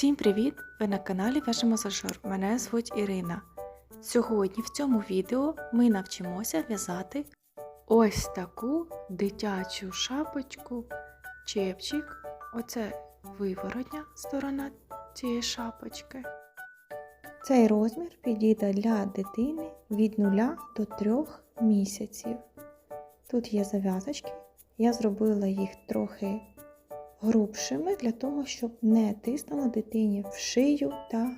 Всім привіт! Ви на каналі Вежа-Масажор. Мене звуть Ірина. Сьогодні в цьому відео ми навчимося в'язати ось таку дитячу шапочку, чепчик. Оце виворотня сторона цієї шапочки. Цей розмір підійде для дитини від 0 до 3 місяців. Тут є зав'язочки. Я зробила їх трохи грубшими для того, щоб не тиснуло дитині в шию та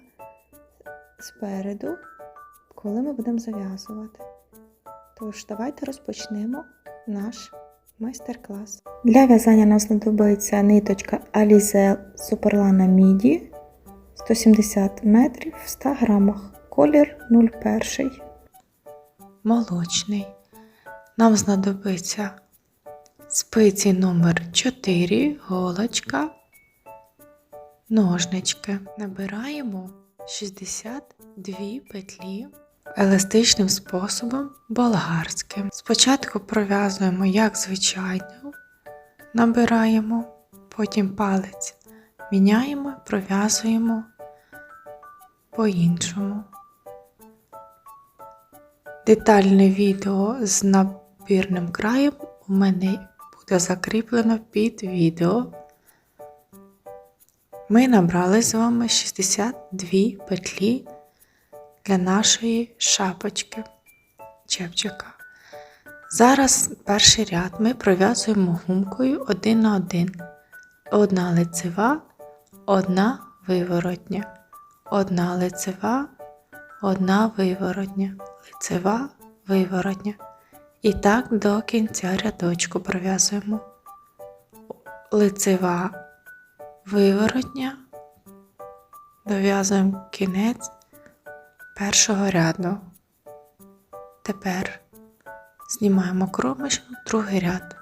спереду, коли ми будемо зав'язувати. Тож, давайте розпочнемо наш майстер-клас. Для в'язання нам знадобиться ниточка Alize Superlana Midi 170 метрів в 100 грамах, колір 01. Молочний. Нам знадобиться спиці номер 4, голочка, ножнички. Набираємо 62 петлі еластичним способом болгарським. Спочатку пров'язуємо, як звичайно, набираємо, потім палець міняємо, пров'язуємо по-іншому. Детальне відео з набірним краєм у мене буде закріплено під відео. Ми набрали з вами 62 петлі для нашої шапочки чепчика. Зараз перший ряд ми пров'язуємо гумкою один на один. Одна лицева, одна виворотня, одна лицева, одна виворотня, лицева, виворотня. І так до кінця рядочку пров'язуємо лицева виворотня, дов'язуємо кінець першого ряду. Тепер знімаємо кромочну другий ряд.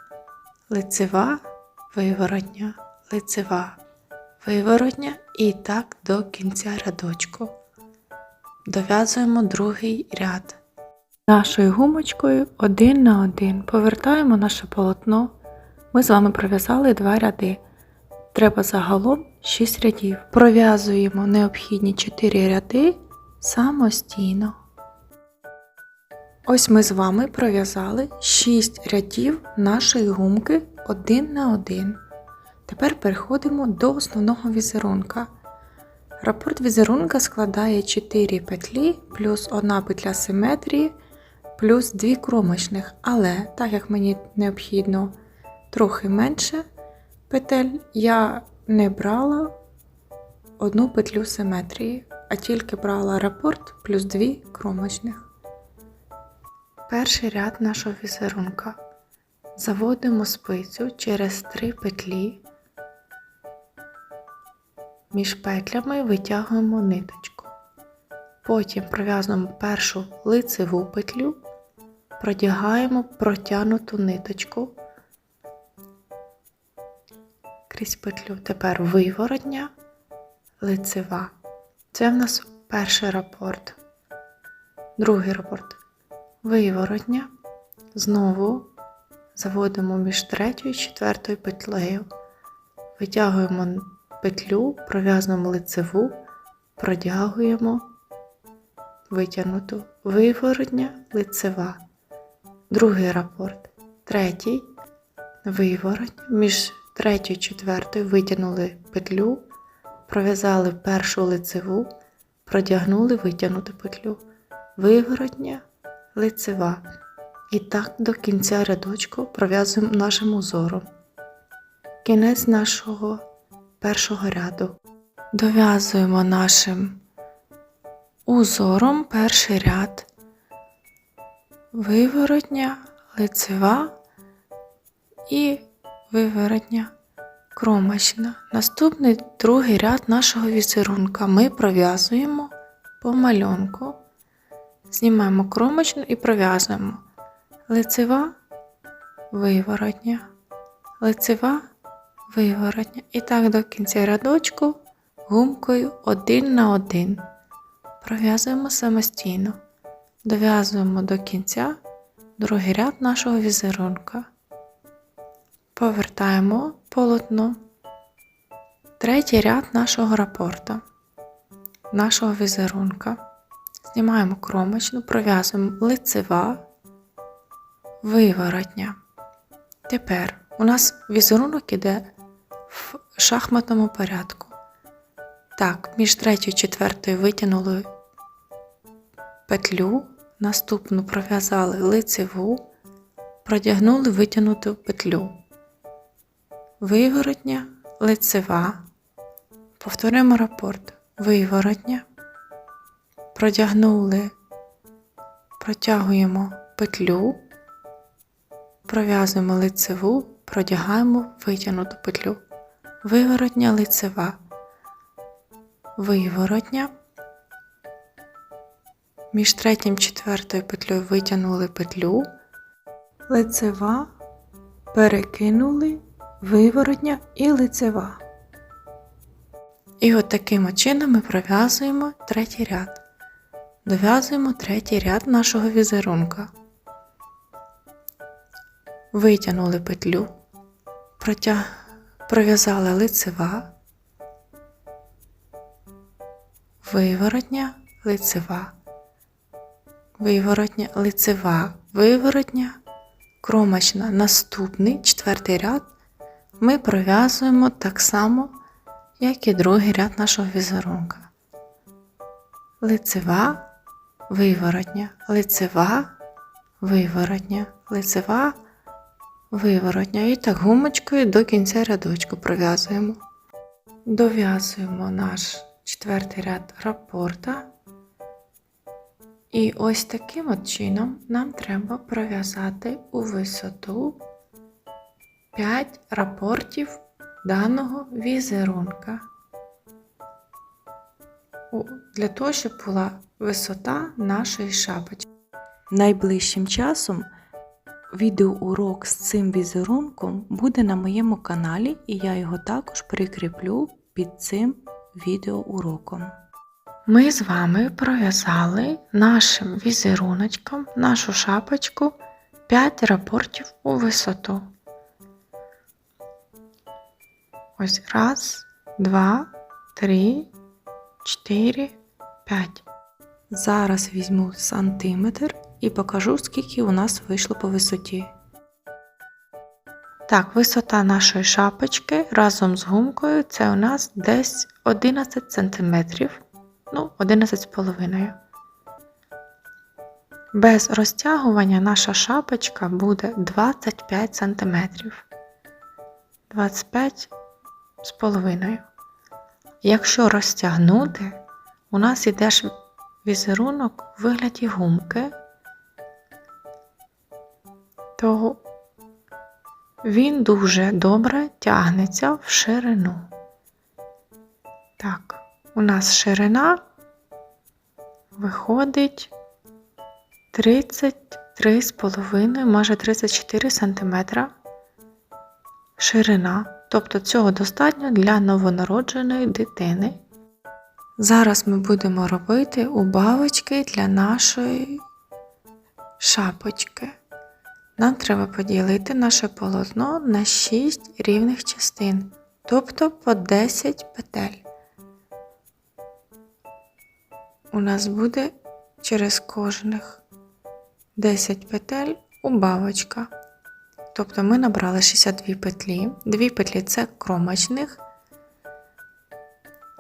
Лицева, виворотня, лицева, виворотня і так до кінця рядочку. Дов'язуємо другий ряд. Нашою гумочкою один на один повертаємо наше полотно. Ми з вами пров'язали два ряди. Треба загалом 6 рядів. Пров'язуємо необхідні 4 ряди самостійно. Ось ми з вами пров'язали 6 рядів нашої гумки один на один. Тепер переходимо до основного візерунка. Рапорт візерунка складає 4 петлі плюс 1 петля симетрії плюс 2 кромочних, але так як мені необхідно трохи менше петель, я не брала одну петлю симетрії, а тільки брала рапорт плюс 2 кромочних. Перший ряд нашого візерунка. Заводимо спицю через 3 петлі. Між петлями витягуємо ниточку. Потім пров'язуємо першу лицеву петлю, продягаємо протягнуту ниточку крізь петлю. Тепер виворотня, лицева. Це в нас перший рапорт. Другий рапорт. Виворотня. Знову заводимо між третьою і четвертою петлею. Витягуємо петлю, пров'язуємо лицеву, продягуємо витягнуту, виворотня, лицева. Другий рапорт. Третій виворотня. Між третьою і четвертою витягнули петлю, пров'язали першу лицеву, продягнули витягнуту петлю, виворотня, лицева. І так до кінця рядочку пров'язуємо нашим узором. Кінець нашого першого ряду. Дов'язуємо нашим узором перший ряд, виворотня, лицева і виворотня кромочна. Наступний другий ряд нашого візерунка ми пров'язуємо по малюнку, знімаємо кромочну і пров'язуємо лицева, виворотня, лицева, виворотня. І так до кінця рядочку гумкою один на один. Пров'язуємо самостійно, дов'язуємо до кінця другий ряд нашого візерунка. Повертаємо полотно, Третій ряд нашого рапорта, нашого візерунка. Знімаємо кромочну, пров'язуємо лицева, виворотня. Тепер у нас візерунок іде в шахматному порядку. Так, між третьою і четвертою витягнули петлю, наступну пров'язали лицеву, продягнули витягнуту петлю. Виворотня, лицева. Повторюємо рапорт. Виворотня. Продягнули, протягуємо петлю, пров'язуємо лицеву, продягаємо витягнуту петлю. Виворотня лицева. Виворотня. Між третім і четвертою петлею витягнули петлю. Лицева, перекинули, виворотня і лицева. І от таким чином ми пров'язуємо третій ряд. Дов'язуємо третій ряд нашого візерунка. Витягнули петлю, протяг... пров'язали лицева, виворотня, лицева, виворотня, лицева, виворотня, кромочна, наступний четвертий ряд ми пров'язуємо так само, як і другий ряд нашого візерунка. Лицева, виворотня, лицева, виворотня, лицева, виворотня. І так гумочкою до кінця рядочку пров'язуємо. Дов'язуємо наш четвертий ряд рапорта. І ось таким от чином нам треба пров'язати у висоту 5 рапортів даного візерунка. Для того, щоб була висота нашої шапочки. Найближчим часом відеоурок з цим візерунком буде на моєму каналі, і я його також прикріплю під цим відеоуроком. Ми з вами пров'язали нашим візеруночком нашу шапочку 5 рапортів у висоту. Ось раз, два, три, чотири, п'ять. Зараз візьму сантиметр і покажу, скільки у нас вийшло по висоті. Так, висота нашої шапочки разом з гумкою це у нас десь 11 см. Ну, 11,5. Без розтягування наша шапочка буде 25 см. 25 з половиною. Якщо розтягнути, у нас іде ж візерунок у вигляді гумки, то він дуже добре тягнеться в ширину. Так, у нас ширина виходить 33,5, майже 34 см ширина. Тобто цього достатньо для новонародженої дитини. Зараз ми будемо робити убавочки для нашої шапочки. Нам треба поділити наше полотно на 6 рівних частин, тобто по 10 петель. У нас буде через кожних 10 петель убавочка. Тобто ми набрали 62 петлі, 2 петлі це кромочних,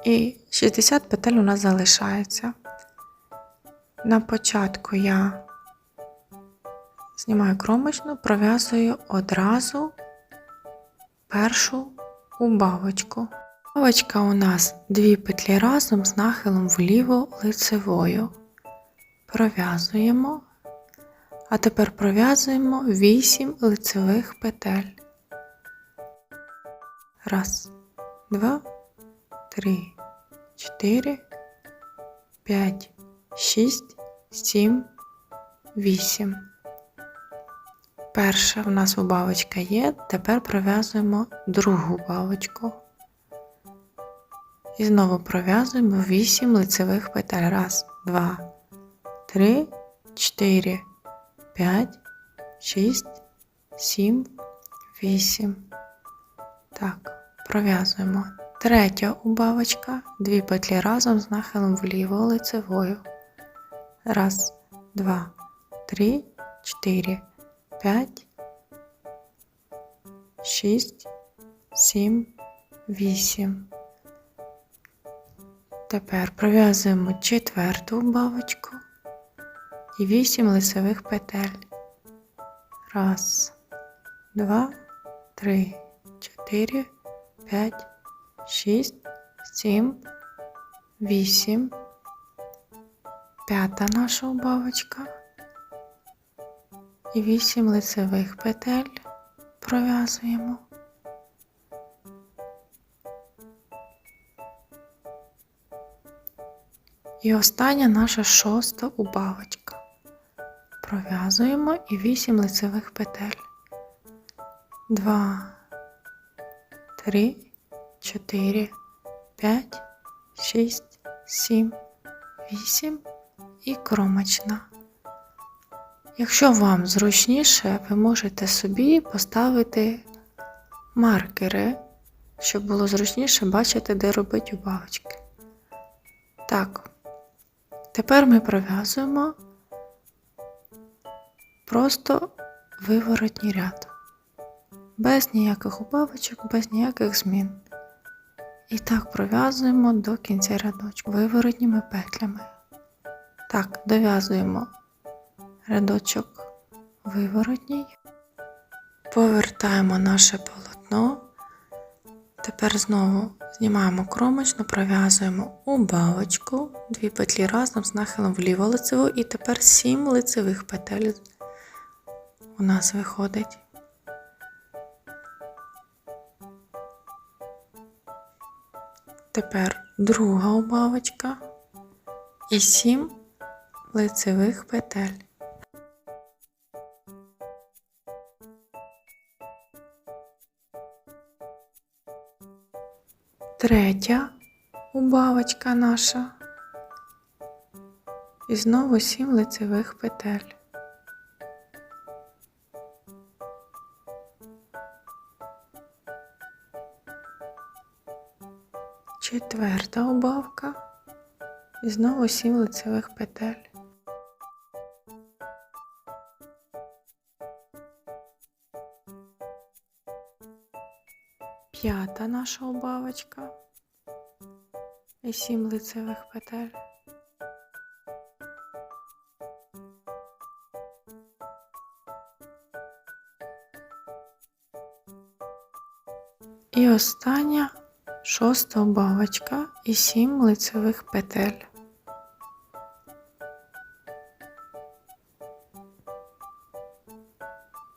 і 60 петель у нас залишається. На початку я знімаю кромочну, пров'язую одразу першу убавочку. Убавочка у нас 2 петлі разом з нахилом вліво лицевою. Пров'язуємо. А тепер пров'язуємо 8 лицевих петель. Раз, два, три, чотири, п'ять, шість, сім, вісім. Перша в нас убавочка є, тепер пров'язуємо другу бавочку. І знову пров'язуємо 8 лицевих петель. Раз, два, три, чотири. 5, 6, 7, 8. Так, пров'язуємо Третя убавочка, дві петлі разом з нахилом вліво лицевою. Раз, два, три, чотири, п'ять, шість, сім, вісім. Тепер пров'язуємо четверту убавочку і вісім лицевих петель. Раз, два, три, чотири, п'ять, шість, сім, вісім. П'ята наша убавочка. І вісім лицевих петель пров'язуємо. І остання наша шоста убавочка. Пров'язуємо і 8 лицевих петель. 2, 3, 4, 5, 6, 7, 8 і кромочна. Якщо вам зручніше, ви можете собі поставити маркери, щоб було зручніше бачити, де робити убавочки. Так, тепер ми пров'язуємо просто виворотній ряд. Без ніяких убавочок, без ніяких змін. І так пров'язуємо до кінця рядочку виворотніми петлями. Так, дов'язуємо рядочок виворотній, повертаємо наше полотно. Тепер знову знімаємо кромочну, пров'язуємо убавочку, дві петлі разом з нахилом вліво лицеву, і тепер 7 лицевих петель у нас виходить. Тепер друга убавочка і 7 лицевих петель. Третя убавочка наша. І знову сім лицевих петель. Четверта убавка. І знову сім лицевих петель. Наша убавочка і сім лицевих петель. І остання шоста убавочка і сім лицевих петель.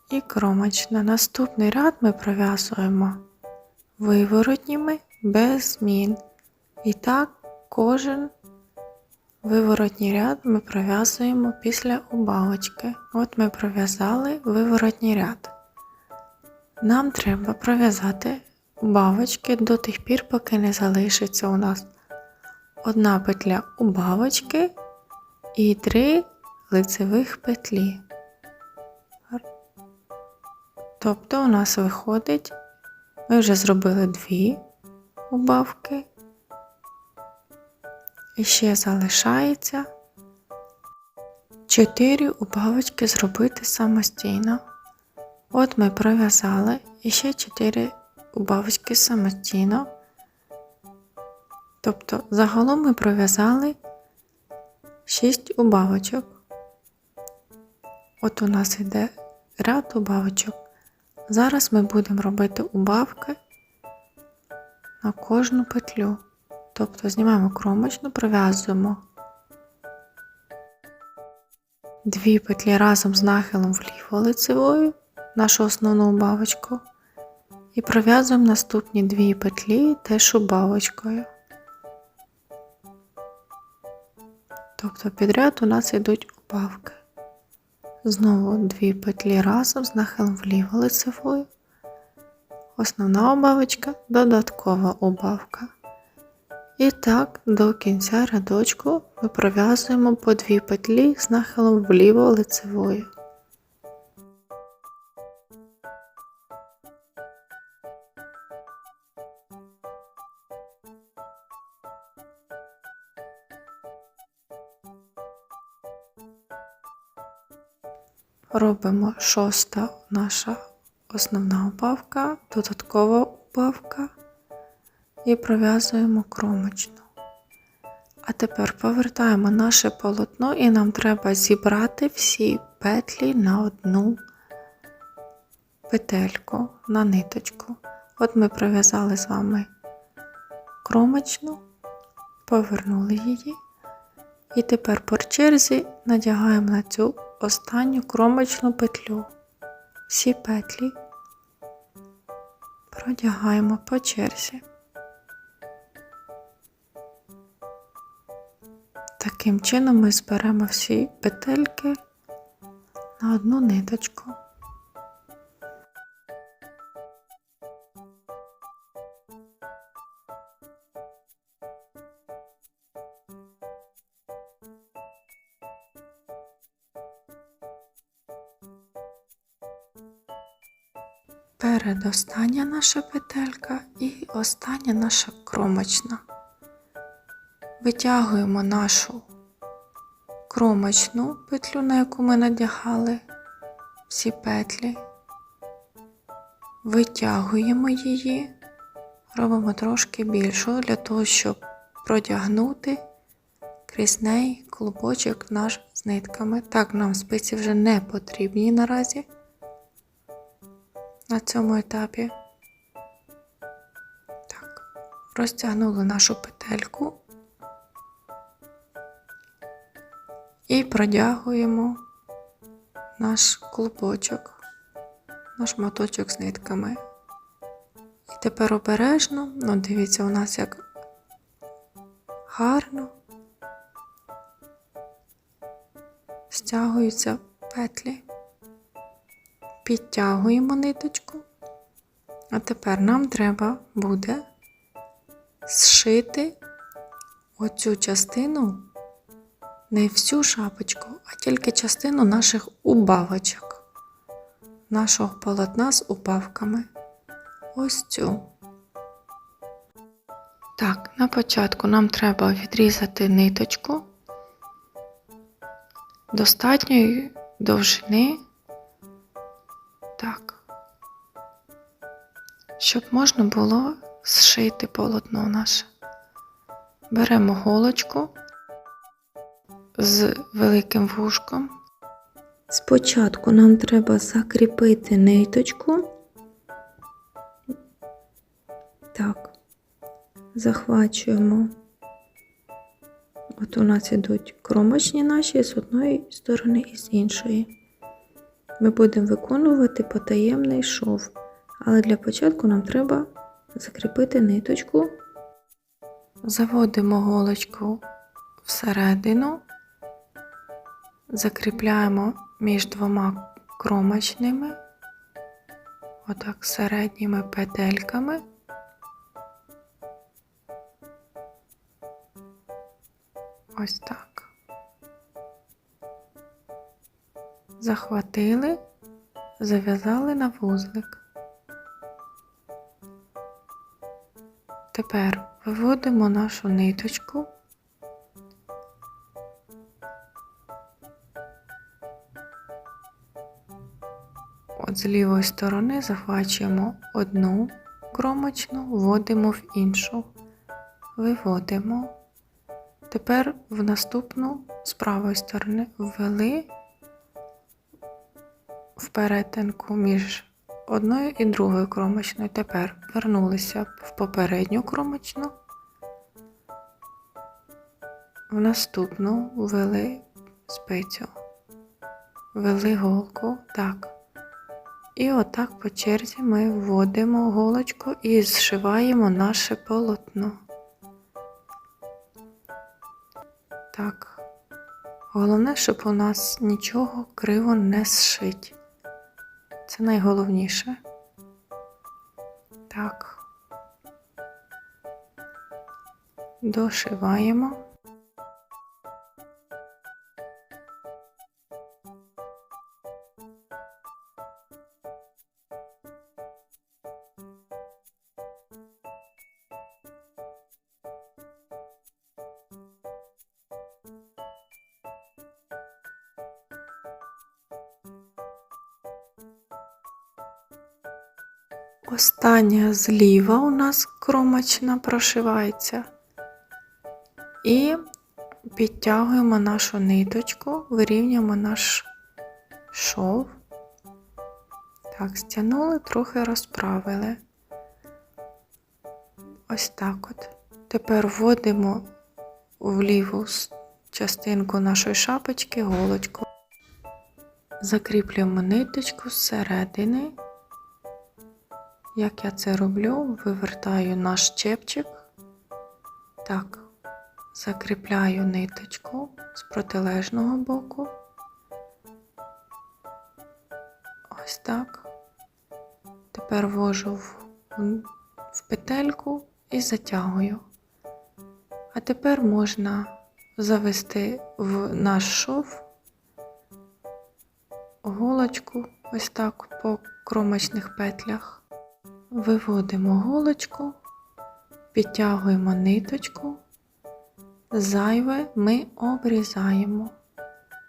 І кромочна. Наступний ряд ми пров'язуємо виворотніми без змін. І так кожен виворотній ряд ми пров'язуємо після убавочки. От ми пров'язали виворотній ряд. Нам треба пров'язати убавочки до тих пір, поки не залишиться у нас одна петля убавочки і три лицевих петлі. Тобто у нас виходить, ми вже зробили дві убавки. І ще залишається 4 убавочки зробити самостійно. От ми пров'язали і ще 4 убавочки самостійно. Тобто загалом ми пров'язали 6 убавочок. От у нас йде ряд убавочок. Зараз ми будемо робити убавки на кожну петлю. Тобто знімаємо кромочну, пров'язуємо дві петлі разом з нахилом вліво лицевою, нашу основну убавочку, і пров'язуємо наступні дві петлі теж убавочкою. Тобто підряд у нас йдуть убавки. Знову дві петлі разом з нахилом вліво лицевою, основна обавочка, додаткова обавка. І так, до кінця рядочку ми пров'язуємо по дві петлі з нахилом вліво лицевою. Робимо шоста наша основна убавка, додаткова убавка і пров'язуємо кромочну. А тепер повертаємо наше полотно і нам треба зібрати всі петлі на одну петельку, на ниточку. От ми пров'язали з вами кромочну, повернули її. І тепер по черзі надягаємо на цю останню кромочну петлю. Всі петлі продягаємо по черзі. Таким чином ми зберемо всі петельки на одну ниточку. Передостання наша петелька і остання наша кромочна. Витягуємо нашу кромочну петлю, на яку ми надягали всі петлі, витягуємо її, робимо трошки більшу для того, щоб продягнути крізь неї клубочок наш з нитками. Так, нам спиці вже не потрібні наразі на цьому етапі. Так, розтягнули нашу петельку і продягуємо наш клубочок, наш моточок з нитками. І тепер обережно, ну дивіться, у нас як гарно стягуються петлі підтягуємо ниточку, а тепер нам треба буде зшити оцю частину, не всю шапочку, а тільки частину наших убавочок, нашого полотна з убавками. Ось цю. Так, на початку нам треба відрізати ниточку достатньої довжини щоб можна було зшити полотно наше. Беремо голочку з великим вушком. Спочатку нам треба закріпити ниточку. Так, захвачуємо. От у нас ідуть кромочні наші з одної сторони і з іншої. Ми будемо виконувати потаємний шов, але для початку нам треба закріпити ниточку, заводимо голочку всередину, закріпляємо між двома кромочними, отак середніми петельками. Ось так. захватили, зав'язали на вузлик. Тепер виводимо нашу ниточку. От з лівої сторони захвачуємо одну кромочну, вводимо в іншу, виводимо. Тепер в наступну з правої сторони ввели в перетинку між одною і другою кромочною. Тепер вернулися в попередню кромочну, в наступну ввели спицю, ввели голку, так. І отак по черзі ми вводимо голочку і зшиваємо наше полотно. Так. Головне, щоб у нас нічого криво не зшить. Це найголовніше. Так, дошиваємо. Остання зліва у нас кромочна прошивається. І підтягуємо нашу ниточку, вирівнюємо наш шов. Так, стягнули, трохи розправили. Ось так от. Тепер вводимо в ліву частинку нашої шапочки голочку. Закріплюємо ниточку зсередини. Як я це роблю, вивертаю наш чепчик. Так, закріпляю ниточку з протилежного боку. Ось так. Тепер ввожу в, в петельку і затягую. А тепер можна завести в наш шов голочку ось так по кромочних петлях. Виводимо голочку, підтягуємо ниточку, зайве ми обрізаємо.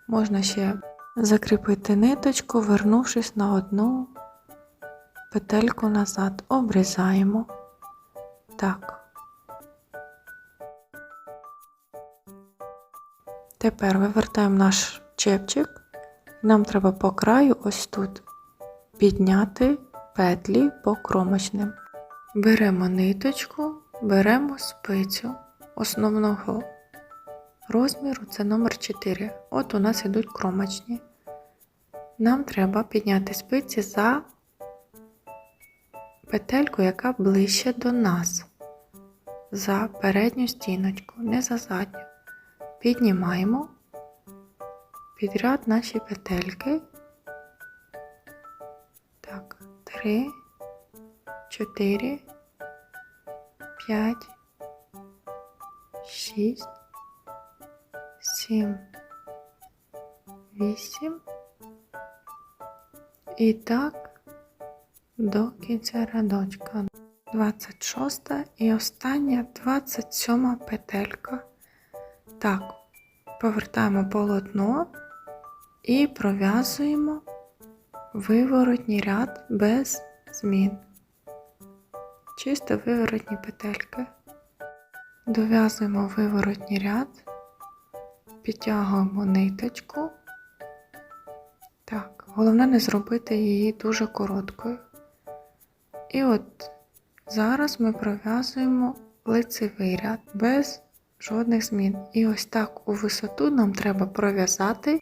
Можна ще закріпити ниточку, вернувшись на одну петельку назад, обрізаємо. Так. Тепер вивертаємо наш чепчик. Нам треба по краю ось тут підняти петлі по кромочним. Беремо ниточку, беремо спицю основного розміру, це номер 4. От у нас йдуть кромочні. Нам треба підняти спиці за петельку, яка ближче до нас. За передню стіночку, не за задню. Піднімаємо підряд наші петельки. Три, чотири, п'ять, шість, сім, вісім. І так до кінця рядочка. 26 і остання 27 петелька. Так, повертаємо полотно і пров'язуємо виворотній ряд без змін. Чисто виворотні петельки. Дов'язуємо виворотній ряд, підтягуємо ниточку. Так, головне не зробити її дуже короткою. І от зараз ми пров'язуємо лицевий ряд без жодних змін. І ось так у висоту нам треба пров'язати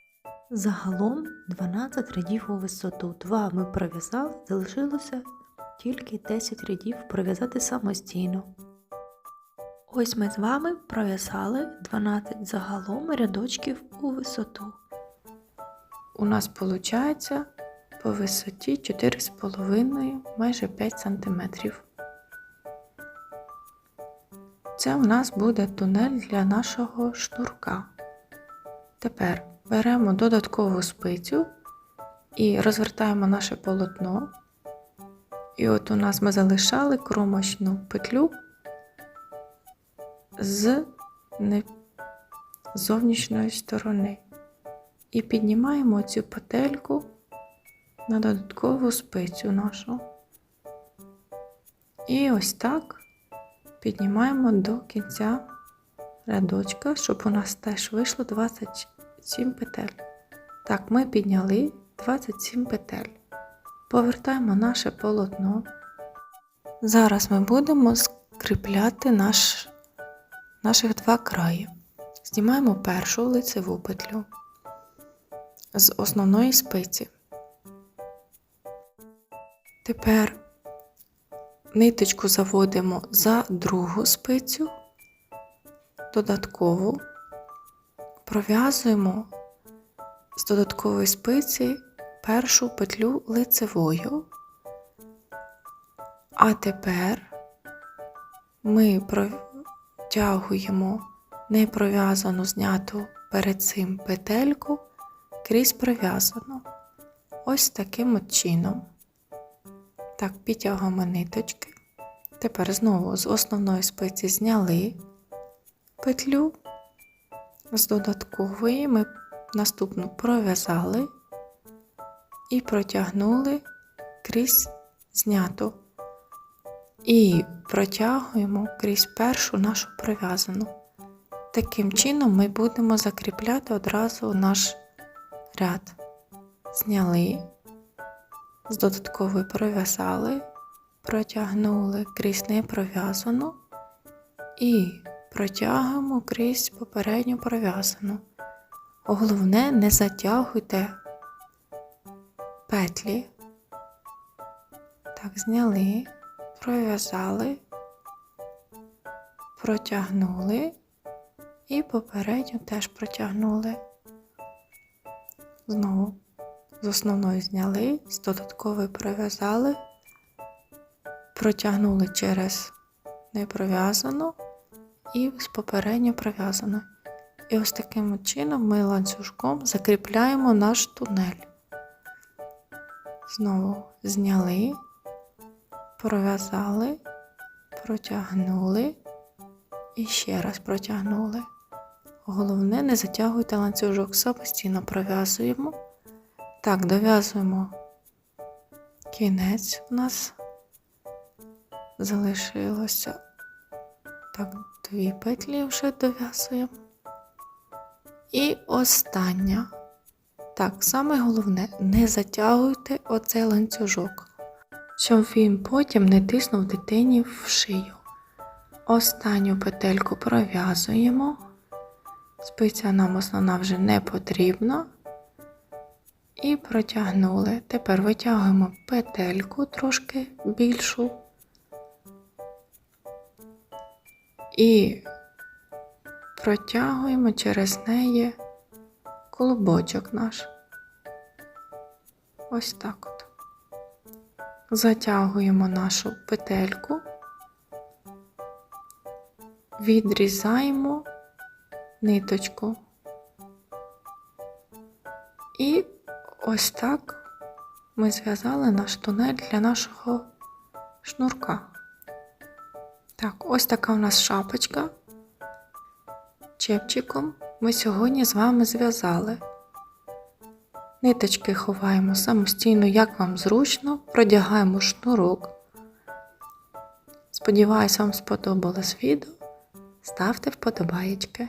Загалом 12 рядів у висоту. Два ми пров'язали, залишилося тільки 10 рядів пров'язати самостійно. Ось ми з вами пров'язали 12 загалом рядочків у висоту. у нас виходить по висоті 4,5 майже 5 см. Це у нас буде тунель для нашого шнурка. Тепер беремо додаткову спицю і розвертаємо наше полотно. І от у нас ми залишали кромочну петлю з зовнішньої сторони. І піднімаємо цю петельку на додаткову спицю нашу. І ось так піднімаємо до кінця рядочка, щоб у нас теж вийшло 27 петель. Так, ми підняли 27 петель. Повертаємо наше полотно. Зараз ми будемо скріпляти наш, наших два краї. Знімаємо першу лицеву петлю з основної спиці. Тепер ниточку заводимо за другу спицю, додаткову, пров'язуємо з додаткової спиці першу петлю лицевою. А тепер ми протягуємо непров'язану зняту перед цим петельку крізь пров'язану. Ось таким от чином. Так, підтягуємо ниточки. Тепер знову з основної спиці зняли петлю, з додаткової ми наступну пров'язали і протягнули крізь зняту. і протягуємо крізь першу нашу пров'язану. Таким чином ми будемо закріпляти одразу наш ряд. Зняли, з додаткової пров'язали, протягнули крізь непров'язану і протягуємо крізь попередню пров'язану. Головне, не затягуйте петлі. Так, зняли, пров'язали, протягнули і попередню теж протягнули. Знову з основної зняли, з додаткової пров'язали, протягнули через непров'язану і з попередньо пров'язаною. І ось таким чином ми ланцюжком закріпляємо наш тунель. Знову зняли, пров'язали, протягнули і ще раз протягнули. Головне, не затягуйте ланцюжок, самостійно пров'язуємо. Так, дов'язуємо кінець у нас залишилося. Так, дві петлі вже дов'язуємо. І остання. Так, саме головне, не затягуйте оцей ланцюжок, щоб він потім не тиснув дитині в шию. Останню петельку пров'язуємо. Спиця нам основна вже не потрібна. І протягнули. Тепер витягуємо петельку трошки більшу. І протягуємо через неї клубочок наш. Ось так от. Затягуємо нашу петельку, відрізаємо ниточку. І ось так ми зв'язали наш тунель для нашого шнурка. Так, ось така у нас шапочка. Чепчиком ми сьогодні з вами зв'язали. Ниточки ховаємо самостійно, як вам зручно, продягаємо шнурок. Сподіваюсь, вам сподобалось відео. Ставте вподобаєчки.